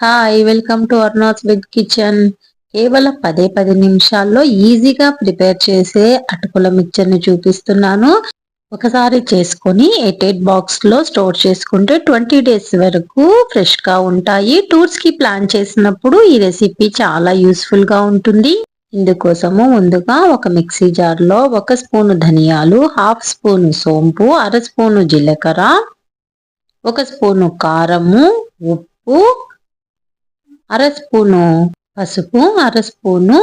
Hi welcome to Arnath with kitchen కేవలం పదే పది నిమిషాల్లో ఈజీగా ప్రిపేర్ చేసే అటుకుల మిక్చర్ని చూపిస్తున్నాను. ఒకసారి చేసుకొని ఎయిట్ ఎయిట్ బాక్స్లో స్టోర్ చేసుకుంటే ట్వంటీ డేస్ వరకు ఫ్రెష్గా ఉంటాయి. టూర్స్కి ప్లాన్ చేసినప్పుడు ఈ రెసిపీ చాలా యూస్ఫుల్గా ఉంటుంది. ఇందుకోసము ముందుగా ఒక మిక్సీ జార్లో ఒక స్పూను ధనియాలు హాఫ్ స్పూన్ సోంపు అర స్పూను జీలకర్ర ఒక స్పూను కారము ఉప్పు అర స్పూను పసుపు అర స్పూను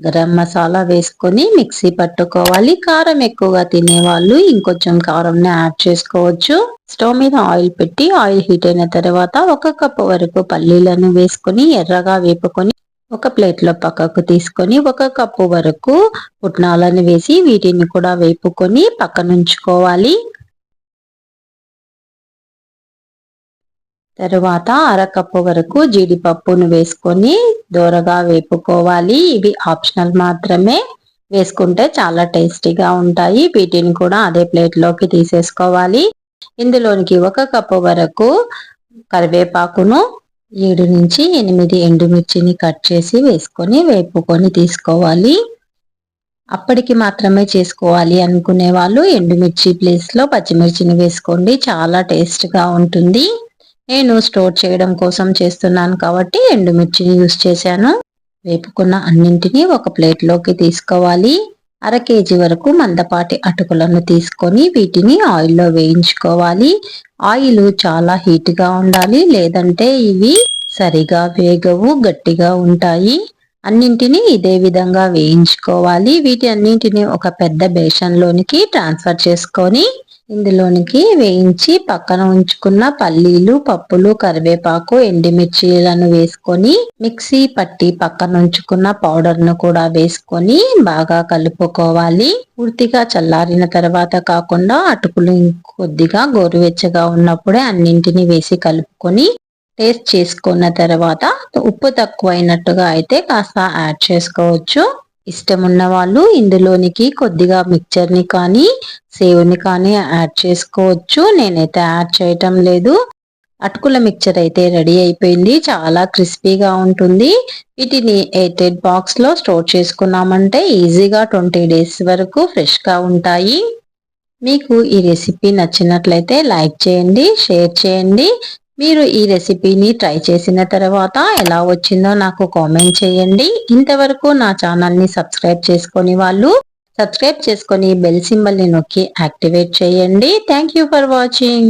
గరం మసాలా వేసుకొని మిక్సీ పట్టుకోవాలి. కారం ఎక్కువగా తినేవాళ్ళు ఇంకొంచెం కారంని యాడ్ చేసుకోవచ్చు. స్టవ్ మీద ఆయిల్ పెట్టి ఆయిల్ హీట్ అయిన తర్వాత ఒక కప్పు వరకు పల్లీలను వేసుకొని ఎర్రగా వేపుకొని ఒక ప్లేట్లో పక్కకు తీసుకొని ఒక కప్పు వరకు పుట్నాలను వేసి వీటిని కూడా వేపుకొని పక్కనుంచుకోవాలి. తరువాత అరకప్పు వరకు జీడిపప్పును వేసుకొని దూరగా వేపుకోవాలి. ఇవి ఆప్షనల్ మాత్రమే. వేసుకుంటే చాలా టేస్టీగా ఉంటాయి. వీటిని కూడా అదే ప్లేట్లోకి తీసేసుకోవాలి. ఇందులోనికి ఒక కప్పు వరకు కరివేపాకును ఏడు నుంచి ఎనిమిది ఎండుమిర్చిని కట్ చేసి వేసుకొని వేపుకొని తీసుకోవాలి. అప్పటికి మాత్రమే చేసుకోవాలి అనుకునే వాళ్ళు ఎండుమిర్చి ప్లేస్లో పచ్చిమిర్చిని వేసుకోండి. చాలా టేస్ట్గా ఉంటుంది. నేను స్టోర్ చేయడం కోసం చేస్తున్నాను కాబట్టి ఎండుమిర్చిని యూస్ చేశాను. వేపుకున్న అన్నింటినీ ఒక ప్లేట్లోకి తీసుకోవాలి. అర కేజీ వరకు మందపాటి అటుకులను తీసుకొని వీటిని ఆయిల్లో వేయించుకోవాలి. ఆయిల్ చాలా హీట్గా ఉండాలి లేదంటే ఇవి సరిగా వేగవు గట్టిగా ఉంటాయి. అన్నింటినీ ఇదే విధంగా వేయించుకోవాలి. వీటి అన్నింటినీ ఒక పెద్ద బేషన్లోనికి ట్రాన్స్ఫర్ చేసుకొని ఇందులోనికి వేయించి పక్కన ఉంచుకున్న పల్లీలు పప్పులు కరివేపాకు ఎండిమిర్చీలను వేసుకొని మిక్సీ పట్టి పక్కన ఉంచుకున్న పౌడర్ను కూడా వేసుకొని బాగా కలుపుకోవాలి. పూర్తిగా చల్లారిన తర్వాత కాకుండా అటుకులు కొద్దిగా గోరువెచ్చగా ఉన్నప్పుడే అన్నింటిని వేసి కలుపుకొని టేస్ట్ చేసుకున్న తర్వాత ఉప్పు తక్కువైనట్టుగా అయితే కాస్త యాడ్ చేసుకోవచ్చు. ఇష్టం ఉన్న వాళ్ళు ఇందులోనికి కొద్దిగా మిక్చర్ని కానీ సేవ్ని కానీ యాడ్ చేసుకోవచ్చు. నేనైతే యాడ్ చేయటం లేదు. అటుకుల మిక్చర్ అయితే రెడీ అయిపోయింది. చాలా క్రిస్పీగా ఉంటుంది. వీటిని ఎయిట్ బాక్స్ బాక్స్లో స్టోర్ చేసుకున్నామంటే ఈజీగా ట్వంటీ డేస్ వరకు ఫ్రెష్గా ఉంటాయి. మీకు ఈ రెసిపీ నచ్చినట్లయితే లైక్ చేయండి షేర్ చేయండి. మీరు ఈ రెసిపీని ట్రై చేసిన తర్వాత ఎలా వచ్చిందో నాకు కామెంట్ చేయండి. ఇంతవరకు నా ఛానల్ని సబ్స్క్రైబ్ చేసుకొని వాళ్ళు సబ్స్క్రైబ్ చేసుకొని బెల్ సింబల్ని నొక్కి యాక్టివేట్ చేయండి. Thank for watching